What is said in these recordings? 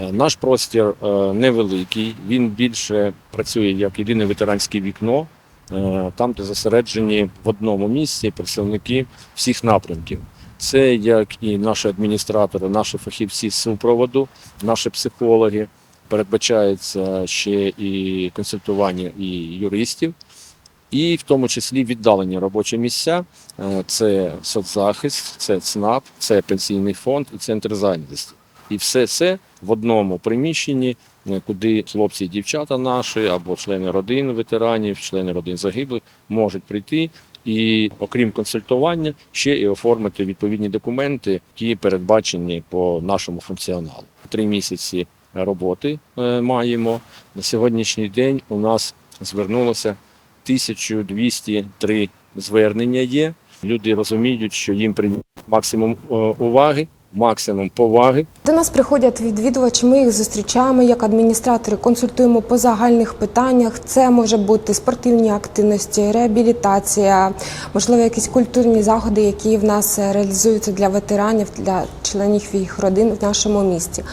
Е, Наш простір е, невеликий, він більше працює як єдине ветеранське вікно, е, там, де зосереджені в одному місці представники всіх напрямків. Це як і наші адміністратори, наші фахівці з супроводу, наші психологи. Передбачається ще і консультування і юристів, і в тому числі віддалені робочі місця. Це соцзахист, це ЦНАП, це пенсійний фонд і центр зайнятості. І все це в одному приміщенні, е, куди хлопці і дівчата наші або члени родин ветеранів, члени родин загиблих можуть прийти і, окрім консультування, ще і оформити відповідні документи, які передбачені по нашому функціоналу. Три місяці роботи е, маємо. На сьогоднішній день у нас звернулося 1203 звернення є. Люди розуміють, що їм приділяють максимум е, уваги, максимум поваги. До нас приходять відвідувачі, ми їх зустрічаємо як адміністратори, консультуємо по загальних питаннях. Це може бути спортивні активності, реабілітація, можливо, якісь культурні заходи, які в нас реалізуються для ветеранів, для членів їх родин в нашому місті.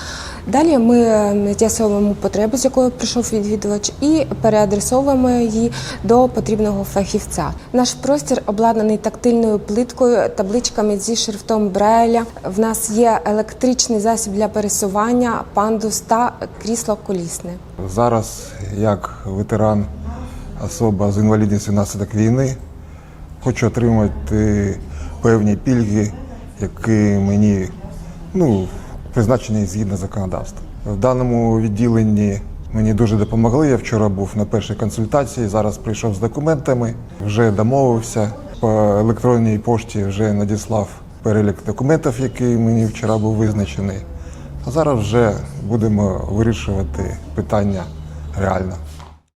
Далі ми з'ясовуємо потребу, з якою прийшов відвідувач, і переадресовуємо її до потрібного фахівця. Наш простір обладнаний тактильною плиткою, табличками зі шрифтом Брайля. В нас є електричний засіб для пересування, пандус та крісло колісне. Зараз, як ветеран, особа з інвалідністю внаслідок війни, хочу отримати певні пільги, які мені ну, призначені згідно законодавства. В даному відділенні мені дуже допомогли. Я вчора був на першій консультації, зараз прийшов з документами, вже домовився. По електронній пошті вже надіслав перелік документів, який мені вчора був визначений. А зараз вже будемо вирішувати питання реально.